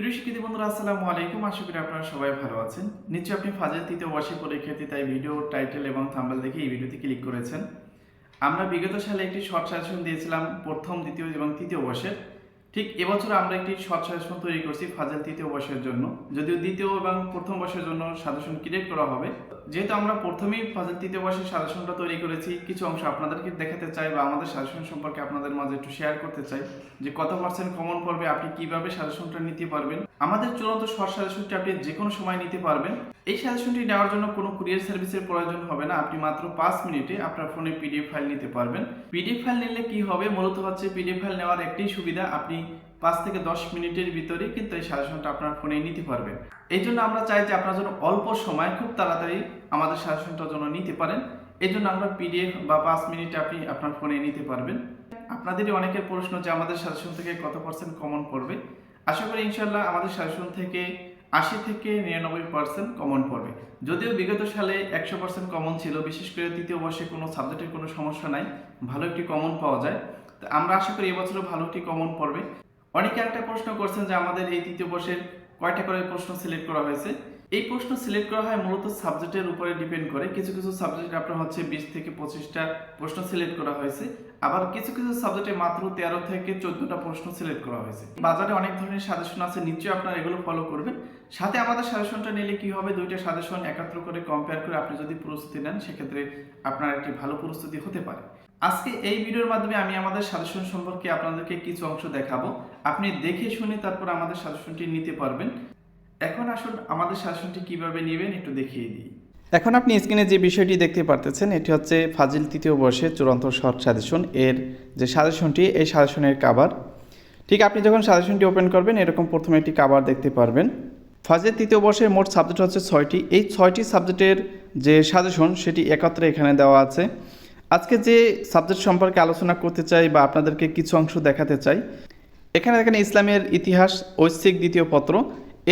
প্রিয় শিক্ষার্থী বন্ধুরা, আসসালামু আলাইকুম। আশা করি আপনারা সবাই ভালো আছেন। নিশ্চয়ই আপনি ফাজেল তৃতীয় বর্ষে পরীক্ষার্থী, তাই ভিডিও টাইটেল এবং থাম্বেল দেখে এই ভিডিওতে ক্লিক করেছেন। আমরা বিগত সালে একটি শর্ট সাজেশন দিয়েছিলাম, প্রথম, দ্বিতীয় এবং তৃতীয় বর্ষের। ঠিক এবছর আমরা একটি সাজেশন তৈরি করছি ফাজেল তৃতীয় বর্ষের জন্য। যদিও দ্বিতীয় এবং প্রথম বর্ষের জন্য সাজেশন ক্রিয়েট করা হবে। যেহেতু আমরা প্রথমেই ফাজেল তৃতীয় বর্ষের সাজেশনটা তৈরি করেছি, কিছু অংশ আপনাদেরকে দেখাতে চাই বা আমাদের সাজেশন সম্পর্কে আপনাদের মাঝে একটু শেয়ার করতে চাই যে কত পার্সেন্ট কমন পড়বে আপনি কীভাবে সাজেশনটা নিতে পারবেন। আমাদের চূড়ান্ত শর্ট সাজেশনটি আপনি যে কোনো সময় নিতে পারবেন। এই সাজেশনটি নেওয়ার জন্য কোনো কুরিয়ার সার্ভিসের প্রয়োজন হবে না। আপনি মাত্র পাঁচ মিনিটে আপনার ফোনে পিডিএফ ফাইল নিতে পারবেন। পিডিএফ ফাইল নিলে কি হবে? মূলত হচ্ছে পিডিএফ ফাইল নেওয়ার একটি সুবিধা, আপনি পাঁচ থেকে দশ মিনিটের ভিতরে কিন্তু এই সাজেশনটা আপনার ফোনে নিতে পারবেন। এই জন্য আমরা চাই যে আপনার জন্য অল্প সময় খুব তাড়াতাড়ি আমাদের সাজেশনটার জন্য নিতে পারেন। এই জন্য আমরা পিডিএফ বা পাঁচ মিনিটে আপনি আপনার ফোনে নিতে পারবেন। আপনাদেরই অনেকের প্রশ্ন যে আমাদের সাজেশন থেকে কত পার্সেন্ট কমন পড়বে। আশা করি ইনশাল্লাহ আমাদের সাজেশন থেকে আশি থেকে নিরানব্বই পার্সেন্ট কমন পড়বে। যদিও বিগত সালে একশো পার্সেন্ট কমন ছিল, বিশেষ করে তৃতীয় বর্ষে কোনো সাবজেক্টের কোনো সমস্যা নাই, ভালো একটি কমন পাওয়া যায়। তো আমরা আশা করি এবছরও ভালো একটি কমন পড়বে। অনেকে একটা প্রশ্ন করছেন যে আমাদের এই তৃতীয় বর্ষের কয়টা করে প্রশ্ন সিলেক্ট করা হয়েছে? এই প্রশ্ন সিলেক্ট করা হয় মূলত সাবজেক্টের উপরে ডিপেন্ড করে। কিছু কিছু সাবজেক্ট আপনার হচ্ছে বিশ থেকে পঁচিশটা প্রশ্ন সিলেক্ট করা হয়েছে। আবার কিছু কিছু সাবজেক্টে মাত্র তেরো থেকে চোদ্দটা প্রশ্ন সিলেক্ট করা হয়েছে। বাজারে অনেক ধরনের সাজেশন আছে, নিশ্চয়ই আপনারা এগুলো ফলো করবেন। সাথে আমাদের সাজেশনটা নিলে কি হবে? দুইটা সাজেশন একাত্র করে কম্পেয়ার করে আপনি যদি প্রস্তুতি নেন, সেক্ষেত্রে আপনার একটি ভালো প্রস্তুতি হতে পারে। আজকে এই ভিডিওর মাধ্যমে আমি আমাদের সাজেশন সম্পর্কে আপনাদেরকে কিছু অংশ দেখাবো। আপনি দেখে শুনে তারপর আমাদের সাজেশনটি নিতে পারবেন। এখন আসুন আমাদের সাজেশনটি কীভাবে নেবেন একটু দেখিয়ে দিই। এখন আপনি স্ক্রিনে যে বিষয়টি দেখতে পারতেছেন, এটি হচ্ছে ফাজিল তৃতীয় বর্ষের চূড়ান্ত শর্ট সাজেশন। এর যে সাজেশনটি, এই সাজেশনের কাভার ঠিক আপনি যখন সাজেশনটি ওপেন করবেন, এরকম প্রথমে একটি কাভার দেখতে পারবেন। ফাজিল তৃতীয় বর্ষের মোট সাবজেক্ট হচ্ছে ছয়টি। এই ছয়টি সাবজেক্টের যে সাজেশন, সেটি একত্রে এখানে দেওয়া আছে। আজকে যে সাবজেক্ট সম্পর্কে আলোচনা করতে চাই বা আপনাদেরকে কিছু অংশ দেখাতে চাই, এখানে দেখেন ইসলামের ইতিহাস, ঐচ্ছিক দ্বিতীয় পত্র।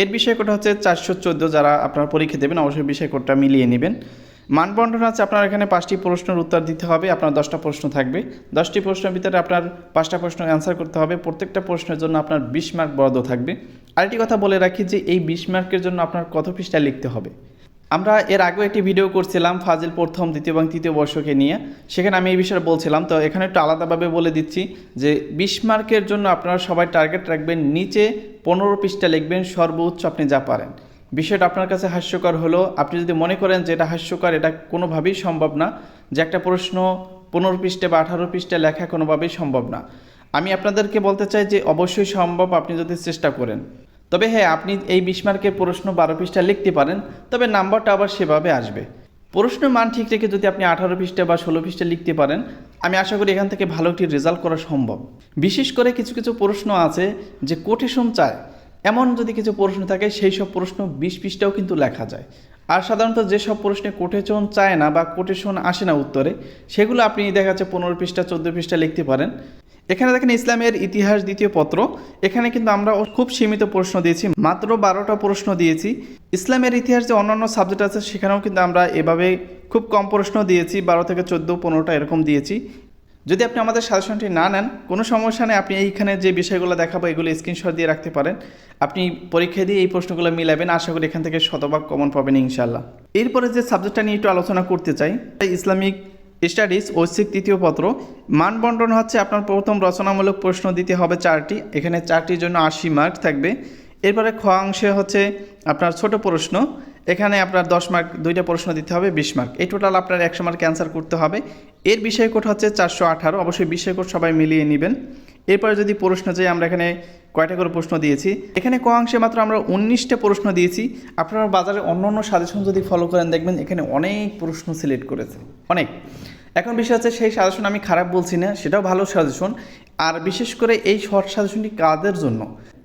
এর বিষয় কোডটা হচ্ছে চারশো চোদ্দ, যারা আপনার পরীক্ষা দেবেন, অবশ্যই বিষয় কোডটা মিলিয়ে নেবেন। মানবন্ধন আছে, আপনার এখানে পাঁচটি প্রশ্নের উত্তর দিতে হবে, আপনার দশটা প্রশ্ন থাকবে। দশটি প্রশ্নের ভিতরে আপনার পাঁচটা প্রশ্ন অ্যান্সার করতে হবে, প্রত্যেকটা প্রশ্নের জন্য আপনার বিশ মার্ক বরাদ্দ থাকবে। আরেকটি কথা বলে রাখি যে, এই বিশ মার্কের জন্য আপনার কত পৃষ্ঠা লিখতে হবে? আমরা এর আগেও একটি ভিডিও করছিলাম ফাজিল প্রথম, দ্বিতীয় এবং তৃতীয় বর্ষকে নিয়ে। সেখানে আমি এই বিষয়ে বলছিলাম। তো এখানে একটু আলাদাভাবে বলে দিচ্ছি যে বিশ মার্কের জন্য আপনারা সবাই টার্গেট রাখবেন, নিচে পনেরো পৃষ্ঠা লিখবেন, সর্বোচ্চ আপনি যা পারেন। বিষয়টা আপনার কাছে হাস্যকর হলো, আপনি যদি মনে করেন যে এটা হাস্যকর, এটা কোনোভাবেই সম্ভব না, যে একটা প্রশ্ন পনেরো পৃষ্ঠা বা আঠারো পৃষ্ঠা লেখা কোনোভাবেই সম্ভব না। আমি আপনাদেরকে বলতে চাই যে অবশ্যই সম্ভব আপনি যদি চেষ্টা করেন। তবে হ্যাঁ আপনি এই বিশ মার্কের প্রশ্ন বারো পৃষ্ঠা লিখতে পারেন, তবে নাম্বারটা আবার সেভাবে আসবে। প্রশ্ন মান ঠিক রেখে যদি আপনি আঠারো পৃষ্ঠা বা ষোলো পৃষ্ঠা লিখতে পারেন, আমি আশা করি এখান থেকে ভালো একটি রেজাল্ট করা সম্ভব। বিশেষ করে কিছু কিছু প্রশ্ন আছে যে কোটেশন চায়। এমন যদি কিছু প্রশ্ন থাকে, সেই সব প্রশ্ন বিশ পৃষ্ঠাও কিন্তু লেখা যায়। আর সাধারণত যেসব প্রশ্নে কোটেশন চায় না বা কোটেশন আসে না উত্তরে, সেগুলো আপনি দেখা যাচ্ছে পনেরো পৃষ্ঠা, চোদ্দ পৃষ্ঠা লিখতে পারেন। এখানে দেখেন ইসলামের ইতিহাস দ্বিতীয় পত্র। এখানে কিন্তু আমরা খুব সীমিত প্রশ্ন দিয়েছি, মাত্র বারোটা প্রশ্ন দিয়েছি। ইসলামের ইতিহাস যে অন্যান্য সাবজেক্ট আছে, সেখানেও কিন্তু আমরা এভাবে খুব কম প্রশ্ন দিয়েছি, বারো থেকে চোদ্দ, পনেরোটা এরকম দিয়েছি। যদি আপনি আমাদের সাজেশনটি না নেন, কোনো সমস্যা নেই, আপনি এইখানে যে বিষয়গুলো দেখাবো, এগুলো স্ক্রিনশট দিয়ে রাখতে পারেন। আপনি পরীক্ষা দিয়ে এই প্রশ্নগুলো মিলাবেন, আশা করি এখান থেকে শতভাগ কমন পাবেন ইনশাল্লাহ এরপরে যে সাবজেক্টটা নিয়ে একটু আলোচনা করতে চাই ইসলামিক স্টাডিজ ঐচ্ছিক তৃতীয় পত্র। মানবন্টন হচ্ছে আপনার প্রথম রচনামূলক প্রশ্ন দিতে হবে চারটি। এখানে চারটির জন্য আশি মার্ক থাকবে। এরপরে খ অংশে হচ্ছে আপনার ছোট প্রশ্ন। এখানে আপনার দশ মার্ক দুইটা প্রশ্ন দিতে হবে, বিশ মার্ক এই টোটাল আপনার একশো মার্ক অ্যান্সার করতে হবে। এর বিষয় কোড হচ্ছে চারশো আঠারো, অবশ্যই বিষয় কোড সবাই মিলিয়ে নেবেন। এরপরে যদি প্রশ্ন যাই আমরা এখানে কয়টা করে প্রশ্ন দিয়েছি। এখানে ক অংশে মাত্র আমরা উনিশটা প্রশ্ন দিয়েছি। আপনারা বাজারে অন্য অন্য সাজেশন যদি ফলো করেন, দেখবেন এখানে অনেক প্রশ্ন সিলেক্ট করেছে। অনেক। এখন বিষয় হচ্ছে, সেই সাজেশন আমি খারাপ বলছি না, সেটাও ভালো সাজেশন আর বিশেষ করে এই শর্ট সাজেশনটি কাদের জন্য?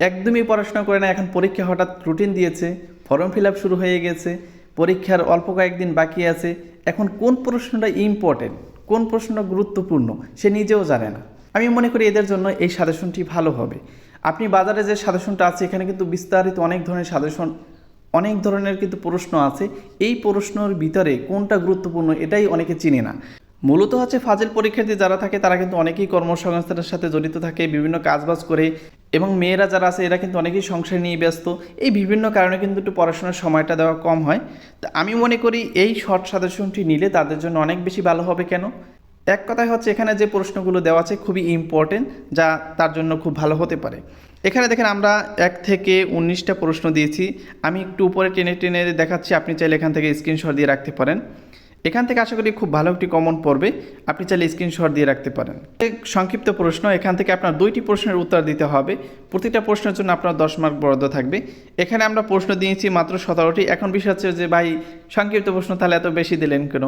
একদমই পড়াশোনা করে না, এখন পরীক্ষা হঠাৎ রুটিন দিয়েছে। ফর্ম ফিল শুরু হয়ে গেছে, পরীক্ষার অল্প কয়েকদিন বাকি আছে। এখন কোন প্রশ্নটা ইম্পর্টেন্ট কোন প্রশ্নটা গুরুত্বপূর্ণ, সে নিজেও জানে না। আমি মনে করি এদের জন্য এই সাজেশনটি ভালো হবে। আপনি বাজারে যে সাজেশনটা আছে, এখানে কিন্তু বিস্তারিত অনেক ধরনের সাজেশন, অনেক ধরনের কিন্তু প্রশ্ন আছে। এই প্রশ্নর ভিতরে কোনটা গুরুত্বপূর্ণ, এটাই অনেকে চিনে না। মূলত হচ্ছে ফাজিল পরীক্ষার্থী যারা থাকে, তারা কিন্তু অনেকেই কর্মসংস্থানের সাথে জড়িত থাকে, বিভিন্ন কাজবাজ করে এবং মেয়েরা যারা আছে, এরা কিন্তু অনেকেই সংসার নিয়ে ব্যস্ত। এই বিভিন্ন কারণে কিন্তু একটু পড়াশোনার সময়টা দেওয়া কম হয়। তা আমি মনে করি এই শর্ট সাজেশনটি নিলে তাদের জন্য অনেক বেশি ভালো হবে কেন? এক কথায় হচ্ছে এখানে যে প্রশ্নগুলো দেওয়া আছে খুবই ইম্পর্টেন্ট যা তার জন্য খুব ভালো হতে পারে। এখানে দেখেন আমরা এক থেকে উনিশটা প্রশ্ন দিয়েছি। আমি একটু উপরে টেনে টেনে দেখাচ্ছি, আপনি চাইলে এখান থেকে স্ক্রিনশট দিয়ে রাখতে পারেন। এখান থেকে আশা করি খুব ভালো একটি কমন পড়বে আপনি চাইলে স্ক্রিনশট দিয়ে রাখতে পারেন। সংক্ষিপ্ত প্রশ্ন, এখান থেকে আপনার দুইটি প্রশ্নের উত্তর দিতে হবে। প্রতিটা প্রশ্নের জন্য আপনার দশ মার্ক বরাদ্দ থাকবে। এখানে আমরা প্রশ্ন দিয়েছি মাত্র সতেরোটি। এখন বিষয় হচ্ছে যে, ভাই, সংক্ষিপ্ত প্রশ্ন তাহলে এত বেশি দিলেন কেন?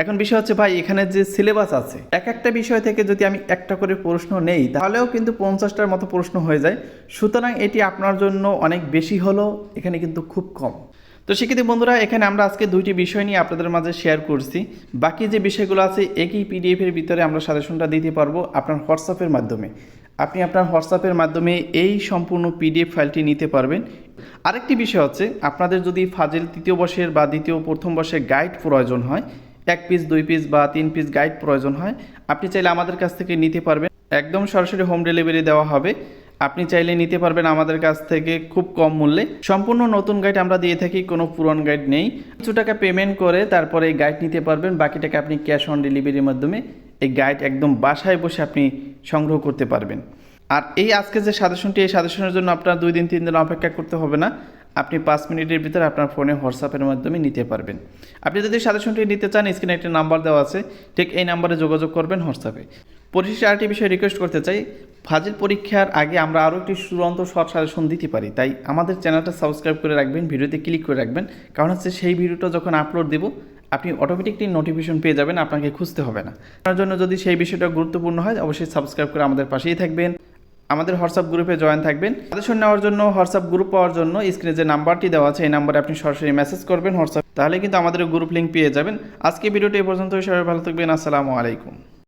এখন বিষয় হচ্ছে, ভাই, এখানে যে সিলেবাস আছে, এক একটা বিষয় থেকে যদি আমি একটা করে প্রশ্ন নেই, তাহলেও কিন্তু পঞ্চাশটার মতো প্রশ্ন হয়ে যায়। সুতরাং এটি আপনার জন্য অনেক বেশি হলো, এখানে কিন্তু খুব কম। তো সেক্ষেত্রে বন্ধুরা, এখানে আমরা আজকে দুইটি বিষয় নিয়ে আপনাদের মাঝে শেয়ার করছি। বাকি যে বিষয়গুলো আছে, একই পিডিএফের ভিতরে আমরা সাজেশনটা দিতে পারব আপনার হোয়াটসঅ্যাপের মাধ্যমে। আপনি আপনার হোয়াটসঅ্যাপের মাধ্যমে এই সম্পূর্ণ পিডিএফ ফাইলটি নিতে পারবেন। আরেকটি বিষয় হচ্ছে, আপনাদের যদি ফাজিল তৃতীয় বর্ষের বা দ্বিতীয় প্রথম বর্ষের গাইড প্রয়োজন হয়, এক পিস দুই পিস বা তিন পিস গাইড প্রয়োজন হয়, আপনি চাইলে আমাদের কাছ থেকে নিতে পারবেন। একদম সরাসরি হোম ডেলিভারি দেওয়া হবে। আপনি চাইলে নিতে পারবেন আমাদের কাছ থেকে খুব কম মূল্যে। সম্পূর্ণ নতুন গাইড আমরা দিয়ে থাকি, কোনো পুরন গাইড নেই। কিছু টাকা পেমেন্ট করে তারপরে এই গাইড নিতে পারবেন, বাকি টাকা আপনি ক্যাশ অন ডেলিভারির মাধ্যমে এই গাইড একদম বাসায় বসে আপনি সংগ্রহ করতে পারবেন। আর এই আজকে যে সাজেশনটি এই সাজেশনের জন্য আপনার দুই দিন, তিন দিন অপেক্ষা করতে হবে না। আপনি পাঁচ মিনিটের ভিতরে আপনার ফোনে হোয়াটসঅ্যাপের মাধ্যমে নিতে পারবেন। আপনি যদি সাজেশনটি নিতে চান স্ক্রিনে একটি নাম্বার দেওয়া আছে। ঠিক এই নাম্বারে যোগাযোগ করবেন হোয়াটসঅ্যাপে। পরিশেষে আরেকটি বিষয়ে রিকোয়েস্ট করতে চাই। ফাজিল পরীক্ষার আগে আমরা আরও একটি চূড়ান্ত শর্ট সাজেশন দিতে পারি। তাই আমাদের চ্যানেলটা সাবস্ক্রাইব করে রাখবেন, ভিডিওতে ক্লিক করে রাখবেন। কারণ হচ্ছে সেই ভিডিওটা যখন আপলোড দেব, আপনি অটোমেটিকলি নোটিফিকেশন পেয়ে যাবেন, আপনাকে খুঁজতে হবে না। আপনার জন্য যদি সেই বিষয়টা গুরুত্বপূর্ণ হয়, অবশ্যই সাবস্ক্রাইব করে আমাদের পাশেই থাকবেন। আমাদের হোয়াটসঅ্যাপ গ্রুপে জয়েন থাকবেন। সাজেশন নেওয়ার জন্য হোয়াটসঅ্যাপ গ্রুপ পাওয়ার জন্য স্ক্রিনে যে নাম্বারটি দেওয়া আছে, এই নাম্বারে আপনি সরাসরি মেসেজ করবেন হোয়াটসঅ্যাপ তাহলে কিন্তু আমাদের গ্রুপ লিঙ্ক পেয়ে যাবেন। আজকে ভিডিওটি এই পর্যন্ত সবাই ভালো থাকবেন, আসসালামু আলাইকুম।